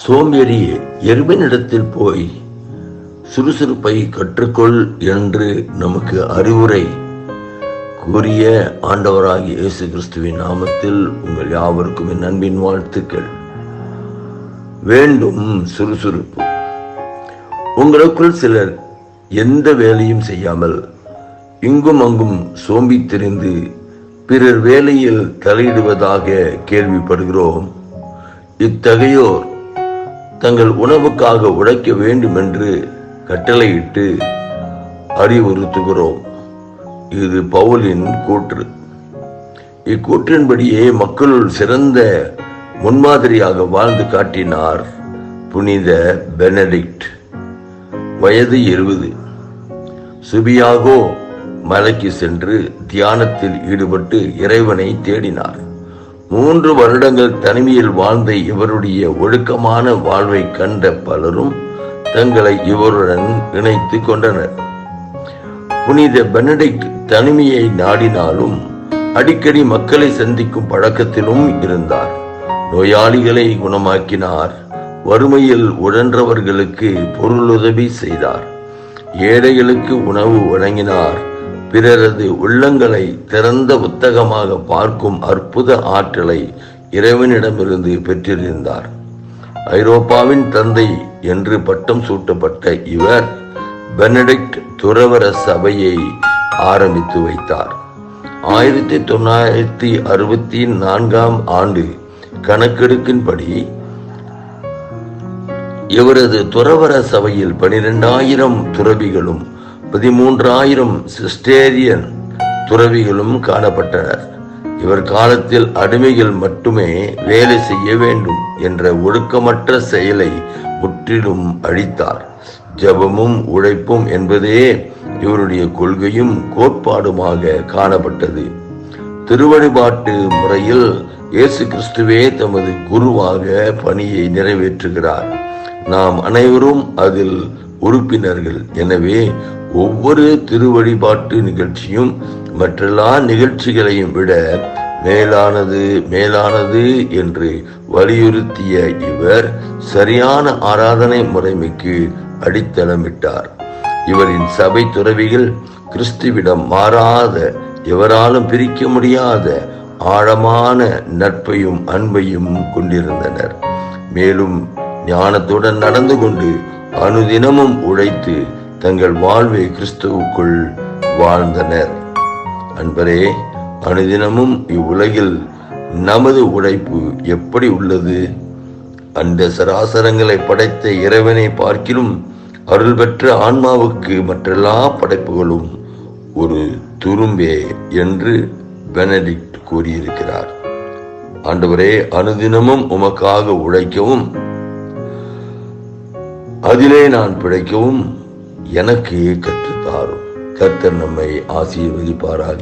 சோம்பேறி எருமனிடத்தில் போய் சுறுசுறுப்பை கற்றுக்கொள் என்று நமக்கு அறிவுரை கூறிய ஆண்டவராகிய இயேசு கிறிஸ்துவின் நாமத்தில் உங்கள் யாவருக்கும் என் அன்பின் வாழ்த்துக்கள். வேண்டும் சுறுசுறுப்பு. உங்களுக்குள் சிலர் எந்த வேலையும் செய்யாமல் இங்கும் அங்கும் சோம்பி திரிந்து பிறர் வேலையில் தலையிடுவதாக கேள்விப்படுகிறோம். இத்தகையோர் தங்கள் உணவுக்காக உழைக்க வேண்டும் என்று கட்டளையிட்டு அறிவுறுத்துகிறோம். இது பவுலின் கூற்று. இக்கூற்றின்படியே மக்களுள் சிறந்த முன்மாதிரியாக வாழ்ந்து காட்டினார் புனித பெனடிக்ட். வயது இருபது. சுபியாகோ மலைக்கு சென்று தியானத்தில் ஈடுபட்டு இறைவனை தேடினார். மூன்று வருடங்கள் தனிமையில் வாழ்ந்த இவருடைய ஒழுக்கமான வாழ்வை கண்ட பலரும் தங்களை இவருடன் இணைத்து கொண்டனர். புனித பெனடிக் தனிமையை நாடினாலும் அடிக்கடி மக்களை சந்திக்கும் பழக்கத்திலும் இருந்தார். நோயாளிகளை குணமாக்கினார். வறுமையில் உழன்றவர்களுக்கு பொருளுதவி செய்தார். ஏழைகளுக்கு உணவு வழங்கினார். பிறரது உள்ளங்களை திறந்த புத்தகமாக பார்க்கும் அற்புத ஆற்றலை இறைவனிடமிருந்து பெற்றிருந்தார். ஐரோப்பாவின் தந்தை என்று பட்டம் சூட்டப்பட்ட இவர் பெனடிக்ட் துறவர சபையை ஆரம்பித்து வைத்தார். ஆயிரத்தி தொள்ளாயிரத்தி அறுபத்தி நான்காம் ஆண்டு கணக்கெடுக்கின்படி இவரது துறவர சபையில் பனிரெண்டாயிரம் துறவிகளும் பதிமூன்றாயிரம் சிஸ்டேரியன் துறவிகளும் காணப்பட்டனர். இவர் காலத்தில் அடிமைகள் மட்டுமே வேலை செய்ய வேண்டும் என்ற ஒழுக்கமற்ற செயலை முற்றிலும் அழித்தார். ஜபமும் உழைப்பும் என்பதே இவருடைய கொள்கையும் கோட்பாடுமாக காணப்பட்டது. திருவழிபாட்டு முறையில் இயேசு கிறிஸ்துவே தமது குருவாக பணியை நிறைவேற்றுகிறார். நாம் அனைவரும் அதில் உறுப்பினர்கள். எனவே ஒவ்வொரு திருவழிபாட்டு நிகழ்ச்சியும் மற்றெல்லா நிகழ்ச்சிகளையும் விட மேலானது மேலானது என்று வலியுறுத்திய இவர் சரியான ஆராதனை முறைமைக்கு அடித்தளமிட்டார். இவரின் சபை துறவிகள் கிறிஸ்துவிடம் மாறாத எவராலும் பிரிக்க முடியாத ஆழமான நட்பையும் அன்பையும் கொண்டிருந்தனர். மேலும் ஞானத்துடன் நடந்து கொண்டு அனுதினமும் உழைத்து தங்கள் வாழ்வை கிறிஸ்துவுக்குள் வாழ்ந்தனர். அன்பரே அனுதினமும் இவ்வுலகில் நமது உழைப்பு எப்படி உள்ளது? அந்த சராசரங்களை படைத்த இறைவனை பார்க்கிலும் அருள் பெற்ற ஆன்மாவுக்கு மற்றெல்லா படைப்புகளும் ஒரு துரும்பே என்று பெனடிக்ட் கூறியிருக்கிறார். ஆண்டவரே அனுதினமும் உமக்காக உழைக்கவும் அதிலே நான் பிழைக்கவும் எனக்கு கற்றுத்தாரும். கர்த்தர் நம்மை ஆசீர்வதிப்பாராக.